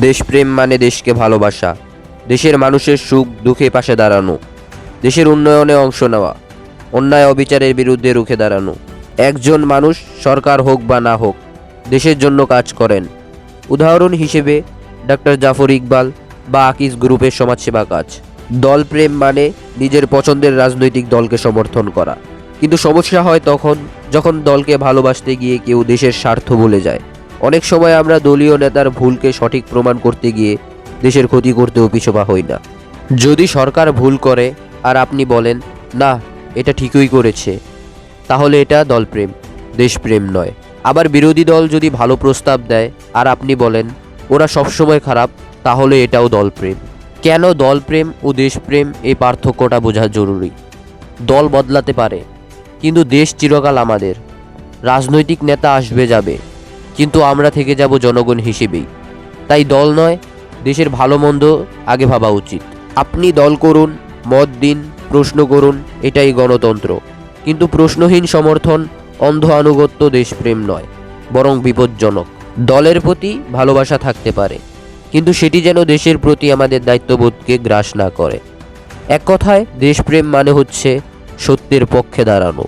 দেশপ্রেম মানে দেশকে ভালোবাসা, দেশের মানুষের সুখ দুঃখে পাশে দাঁড়ানো, দেশের উন্নয়নে অংশ নেওয়া, অন্যায় অবিচারের বিরুদ্ধে রুখে দাঁড়ানো। একজন মানুষ সরকার হোক বা না হোক, দেশের জন্য কাজ করেন। উদাহরণ হিসেবে ডক্টর জাফর ইকবাল বা আকিস গ্রুপের সমাজসেবা কাজ। দলপ্রেম মানে নিজের পছন্দের রাজনৈতিক দলকে সমর্থন করা। কিন্তু সমস্যা হয় তখন, যখন দলকে ভালোবাসতে গিয়ে কেউ দেশের স্বার্থ ভুলে যায়। অনেক সময় আমরা দলীয় নেতার ভুলকে সঠিক প্রমাণ করতে গিয়ে দেশের ক্ষতি করতেও পিছপা হই না। যদি সরকার ভুল করে আর আপনি বলেন, না, এটা ঠিকই করেছে, তাহলে এটা দলপ্রেম, দেশপ্রেম নয়। আবার বিরোধী দল যদি ভালো প্রস্তাব দেয় আর আপনি বলেন, ওরা সবসময় খারাপ, তাহলে এটাও দলপ্রেম। কেন দলপ্রেম ও দেশপ্রেম এই পার্থক্যটা বোঝা জরুরি? দল বদলাতে পারে, কিন্তু দেশ চিরকাল আমাদের। রাজনৈতিক নেতা আসবে যাবে কিন্তু আমরা থেকে যাব জনগণ হিসেবেই তাই দল নয়, দেশের ভালো মন্দ আগে ভাবা উচিত। আপনি দল করুন, মত দিন, প্রশ্ন করুন, এটাই গণতন্ত্র। কিন্তু প্রশ্নহীন সমর্থন, অন্ধ আনুগত্য দেশপ্রেম নয়, বরং বিপজ্জনক। দলের প্রতি ভালোবাসা থাকতে পারে, কিন্তু সেটি যেন দেশের প্রতি আমাদের দায়িত্ববোধকে গ্রাস না করে। এক কথায়, দেশপ্রেম মানে হচ্ছে সত্যের পক্ষে দাঁড়ানো।